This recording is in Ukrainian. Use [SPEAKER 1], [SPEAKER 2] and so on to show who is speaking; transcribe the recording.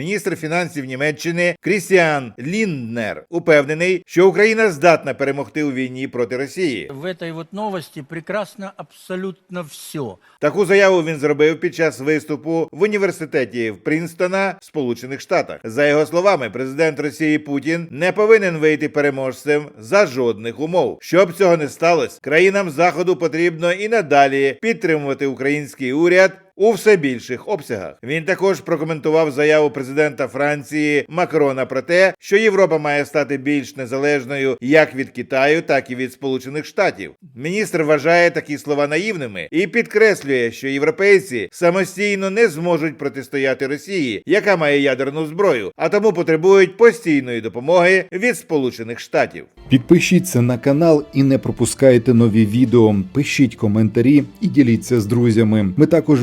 [SPEAKER 1] Міністр фінансів Німеччини Крістіан Лінднер упевнений, що Україна здатна перемогти у війні проти Росії.
[SPEAKER 2] В этой вот новости прекрасно абсолютно все.
[SPEAKER 1] Таку заяву він зробив під час виступу в університеті в Прінстона, в Сполучених Штатах. За його словами, президент Росії Путін не повинен вийти переможцем за жодних умов. Щоб цього не сталося, країнам заходу потрібно і надалі підтримувати український уряд. У все більших обсягах він також прокоментував заяву президента Франції Макрона про те, що Європа має стати більш незалежною як від Китаю, так і від Сполучених Штатів. Міністр вважає такі слова наївними і підкреслює, що європейці самостійно не зможуть протистояти Росії, яка має ядерну зброю, а тому потребують постійної допомоги від Сполучених Штатів.
[SPEAKER 3] Підпишіться на канал і не пропускайте нові відео. Пишіть коментарі і діліться з друзями. Ми також